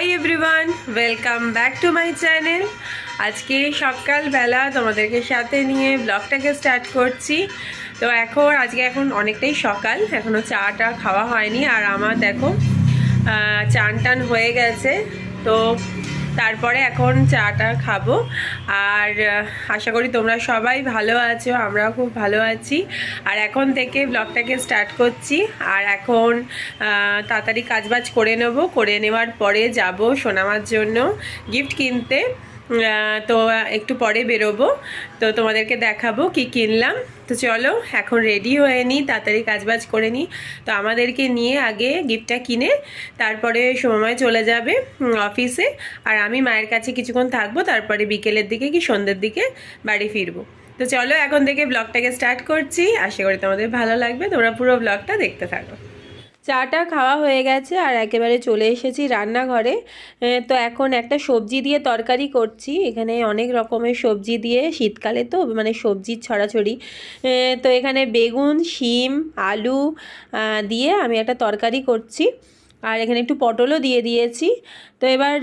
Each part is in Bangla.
Hi everyone welcome back to my channel আজকে সকালবেলা তোমাদেরকে সাথে নিয়ে ব্লগটাকে স্টার্ট করছি। তো এখন, আজকে এখন অনেকটাই সকাল। এখনও চাটা খাওয়া হয়নি। আর আমার দেখো চান টান হয়ে গেছে। তো তারপরে এখন চাটা খাব। আর আশা করি তোমরা সবাই ভালো আছো, আমরাও খুব ভালো আছি। আর এখন থেকে ব্লগটাকে স্টার্ট করছি। আর এখন তাড়াতাড়ি কাজবাজ করে নেব। করে নেওয়ার পরে যাব সোনামার জন্য গিফট কিনতে। তো একটু পরে বেরোবো। তো তোমাদেরকে দেখাবো কি কিনলাম। তো চলো, এখন রেডি হয়ে নিই তাড়াতাড়ি কাজবাজ করে নিই তো আমাদেরকে নিয়ে আগে গিফটটা কিনে, তারপরে সময় চলে যাবে অফিসে আর আমি মায়ের কাছে কিছুক্ষণ থাকব, তারপরে বিকেলের দিকে কি সন্ধ্যের দিকে বাড়ি ফিরবো। তো চলো, এখন থেকে ব্লগটাকে স্টার্ট করছি। আশা করি তোমাদের ভালো লাগবে। তোমরা পুরো ব্লগটা দেখতে থাকো। চাটা খাওয়া হয়ে গেছে আর একেবারে চলে এসেছি রান্নাঘরে। তো এখন একটা সবজি দিয়ে তরকারি করছি। এখানে অনেক রকমের সবজি দিয়ে শীতকালে তো মানে সবজির ছড়াছড়ি। তো এখানে বেগুন, শিম, আলু দিয়ে আমি একটা তরকারি করছি। আর এখানে একটু পটলও দিয়ে দিয়েছি। তো এবার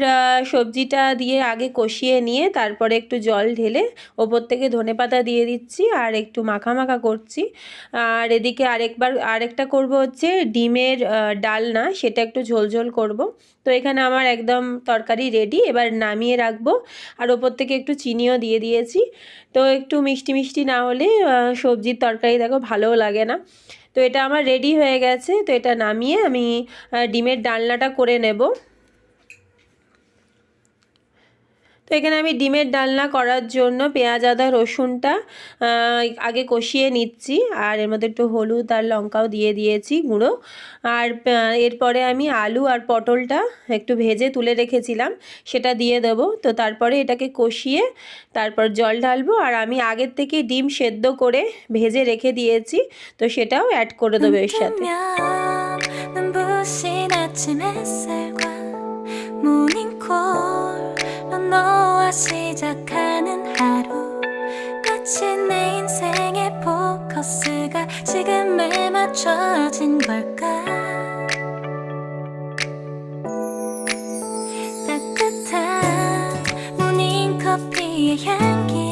সবজিটা দিয়ে আগে কষিয়ে নিয়ে তারপরে একটু জল ঢেলে ওপর থেকে ধনেপাতা দিয়ে দিচ্ছি আর একটু মাখা মাখা করছি। আর এদিকে আরেকবার, আরেকটা করব হচ্ছে ডিমের ডালনা, সেটা একটু ঝোলঝোল করব। তো এখানে আমার একদম তরকারি রেডি এবার নামিয়ে রাখব। আর ওপর থেকে একটু চিনিও দিয়ে দিয়েছি। তো একটু মিষ্টি মিষ্টি না হলে সবজির তরকারি দেখো ভালোও লাগে না। তো এটা আমার রেডি হয়ে গেছে, তো এটা নামিয়ে আমি ডিমের ডালনাটা করে নেব। তো এখানে আমি ডিমের ডালনা করার জন্য পেঁয়াজ আদা রসুনটা আগে কষিয়ে নিচ্ছি। আর এর মধ্যে একটু হলুদ আর লঙ্কাও দিয়ে দিয়েছি গুঁড়ো। আর এরপরে আমি আলু আর পটলটা একটু ভেজে তুলে রেখেছিলাম সেটা দিয়ে দেবো। তো তারপরে এটাকে কষিয়ে তারপর জল ঢালবো। আর আমি আগের থেকে ডিম সেদ্ধ করে ভেজে রেখে দিয়েছি তো সেটাও অ্যাড করে দেবো এর সাথে। 시작하는 하루. 마치 내 인생의 포커스가 지금에 맞춰진 걸까? 따뜻한 모닝 커피의 향기가 오늘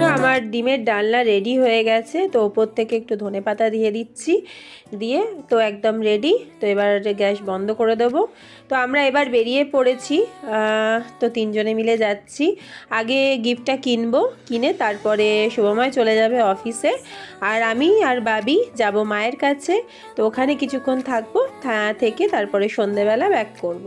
তো আমার ডিমের ডালনা রেডি হয়ে গেছে। তো ওপর থেকে একটু ধনেপাতা দিয়ে দিচ্ছি। দিয়ে তো একদম রেডি তো এবার গ্যাস বন্ধ করে দেবো। তো আমরা এবার বেরিয়ে পড়েছি। তো তিনজনে মিলে যাচ্ছি। আগে গিফটটা কিনবো, কিনে তারপরে শুভময় চলে যাবে অফিসে। আর আমি আর বাবি যাব মায়ের কাছে। তো ওখানে কিছুক্ষণ থাকব থেকে তারপরে সন্ধেবেলা ব্যাক করব।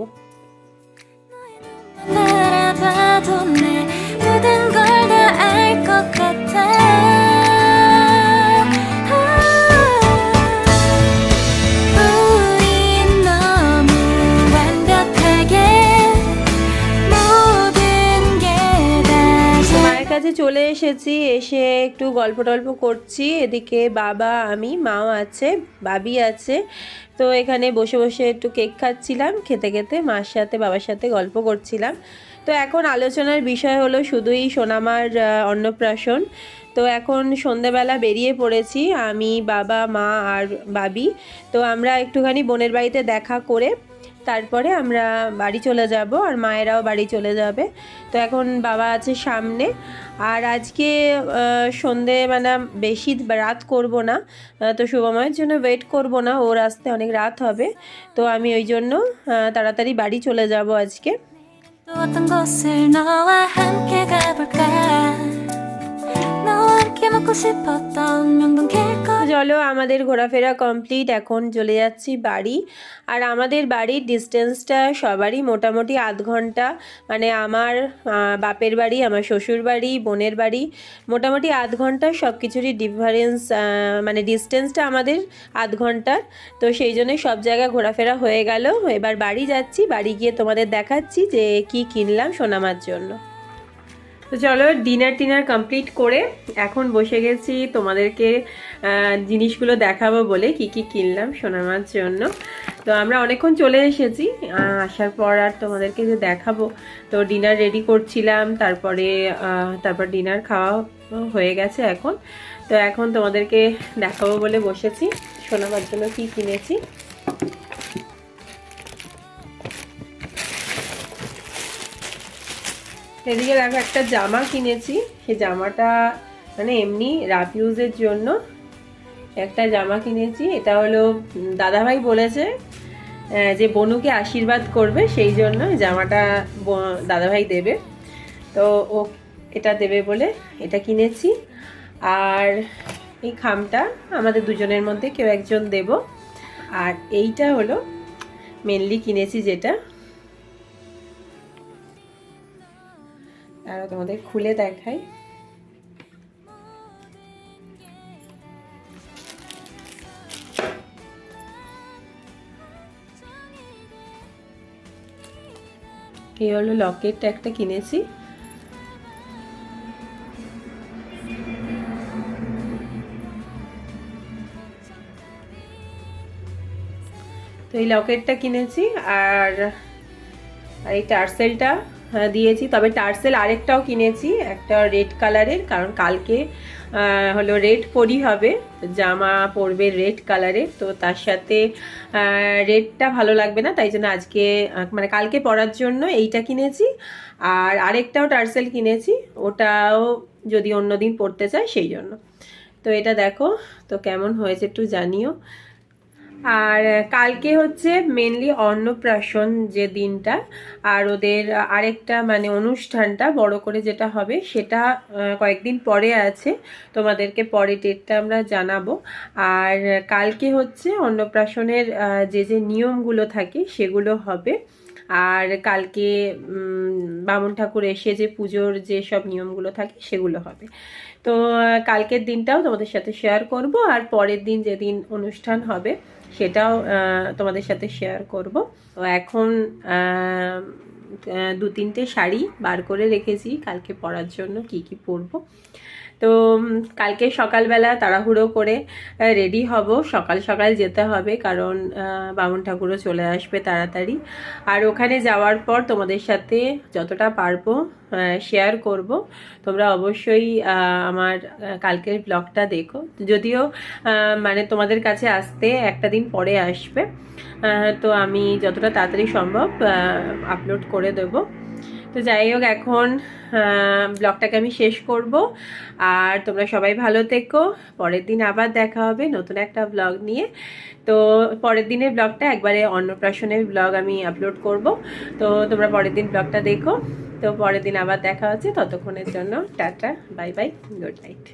কাছে চলে এসেছি, এসে একটু গল্প টল্প করছি। এদিকে বাবা, আমি, মাও আছে, বাবি আছে। তো এখানে বসে বসে একটু কেক খাচ্ছিলাম, খেতে খেতে মার সাথে, বাবার সাথে গল্প করছিলাম। তো এখন আলোচনার বিষয় হলো শুধুই সোনামার অন্নপ্রাশন। তো এখন সন্ধেবেলা বেরিয়ে পড়েছি, আমি, বাবা, মা আর বাবি। তো আমরা একটুখানি বোনের বাড়িতে দেখা করে তারপরে আমরা বাড়ি চলে যাব আর মায়েরাও বাড়ি চলে যাবে। তো এখন বাবা আছে সামনে। আর আজকে সন্ধে মানে বেশি রাত করব না। তো শুভময়ের জন্য ওয়েট করব না। ওর আসতে অনেক রাত হবে। তো আমি ওই জন্য তাড়াতাড়ি বাড়ি চলে যাব আজকে। চলো আমাদের ঘোরাফেরা কমপ্লিট এখন চলে যাচ্ছি বাড়ি। আর আমাদের বাড়ির ডিস্টেন্সটা সবারই মোটামুটি আধ ঘণ্টা। মানে আমার বাপের বাড়ি, আমার শ্বশুর বাড়ি, বোনের বাড়ি, মোটামুটি আধ ঘণ্টা সব কিছুরই ডিফারেন্স মানে ডিস্টেন্সটা আমাদের আধ ঘণ্টার। তো সেই জন্য সব জায়গা ঘোরাফেরা হয়ে গেল। এবার বাড়ি যাচ্ছি, বাড়ি গিয়ে তোমাদের দেখাচ্ছি যে কি কিনলাম সোনামার জন্য। তো চলো ডিনার টিনার কমপ্লিট করে এখন বসে গেছি তোমাদেরকে জিনিসগুলো দেখাবো বলে কি কি কিনলাম সোনামার জন্য। তো আমরা অনেকক্ষণ চলে এসেছি আসার পর আর তোমাদেরকে যে দেখাবো। তো ডিনার রেডি করছিলাম, তারপরে তারপর ডিনার খাওয়া হয়ে গেছে এখন। তো এখন তোমাদেরকে দেখাবো বলে বসেছি, সোনামার জন্য কি কিনেছি। এদিকে দেখো একটা জামা কিনেছি। সে জামাটা মানে এমনি রাফ ইউজের জন্য একটা জামা কিনেছি। এটা হলো দাদাভাই বলেছে যে বনুকে আশীর্বাদ করবে, সেই জন্য জামাটা দাদাভাই দেবে। তো ও এটা দেবে বলে এটা কিনেছি। আর এই খামটা আমাদের দুজনের মধ্যে কেউ একজন দেব। আর এইটা হলো, মেনলি কিনেছি যেটা। আর তোমাদের খুলে দেখাই এই হলো লকেটটা একটা কিনেছি। তো এই লকেটটা কিনেছি আর এই টার্সেলটা দিয়েছি। তবে টার্সেল আরেকটাও কিনেছি, একটা রেড কালারের, কারণ কালকে হলো রেড পরি হবে, জামা পরবে রেড কালারের, তো তার সাথে রেডটা ভালো লাগবে না, তাই জন্য আজকে মানে কালকে পরার জন্য এইটা কিনেছি। আর আরেকটাও টার্সেল কিনেছি, ওটাও যদি অন্যদিন পরতে চায়, সেই জন্য। তো এটা দেখো, তো কেমন হয়েছে একটু জানিও। আর কালকে হচ্ছে মেনলি অন্নপ্রাশন যে দিনটা, আর ওদের আরেকটা মানে অনুষ্ঠানটা বড় করে যেটা হবে সেটা কয়েকদিন পরে আছে, তোমাদেরকে পরে ডেটটা আমরা জানাব। আর, কালকে হচ্ছে অন্নপ্রাশনের যে যে নিয়মগুলো থাকে সেগুলো হবে। আর কালকে বামন ঠাকুর এসে যে পুজোর যে সব নিয়মগুলো থাকে সেগুলো হবে। তো কালকের দিনটাও তোমাদের সাথে শেয়ার করব। আর পরের দিন যেদিন অনুষ্ঠান হবে সেটাও তোমাদের সাথে শেয়ার করব। তো এখন দু তিনটে শাড়ি বার করে রেখেছি, কালকে পরার জন্য কি কি পরবো। তো কালকে সকালবেলা তাড়াহুড়ো করে রেডি হব। সকাল সকাল যেতে হবে, কারণ বামুন ঠাকুরও চলে আসবে তাড়াতাড়ি। আর ওখানে যাওয়ার পর তোমাদের সাথে যতটা পারব শেয়ার করব। তোমরা অবশ্যই আমার কালকের ব্লগটা দেখো। যদিও মানে তোমাদের কাছে আসতে একটা দিন পরে আসবে তো আমি যতটা তাড়াতাড়ি সম্ভব আপলোড করে দেবো। তো যাই হোক, এখন ব্লগটাকে আমি শেষ করব। আর তোমরা সবাই ভালো থেকো। পরের দিন আবার দেখা হবে নতুন একটা ব্লগ নিয়ে। তো পরের দিনের ব্লগটা একবারে অন্নপ্রাশনের ব্লগ আমি আপলোড করব। তো তোমরা পরের দিন ব্লগটা দেখো। তো পরের দিন আবার দেখা হচ্ছে। ততক্ষণের জন্য tata, bye bye good night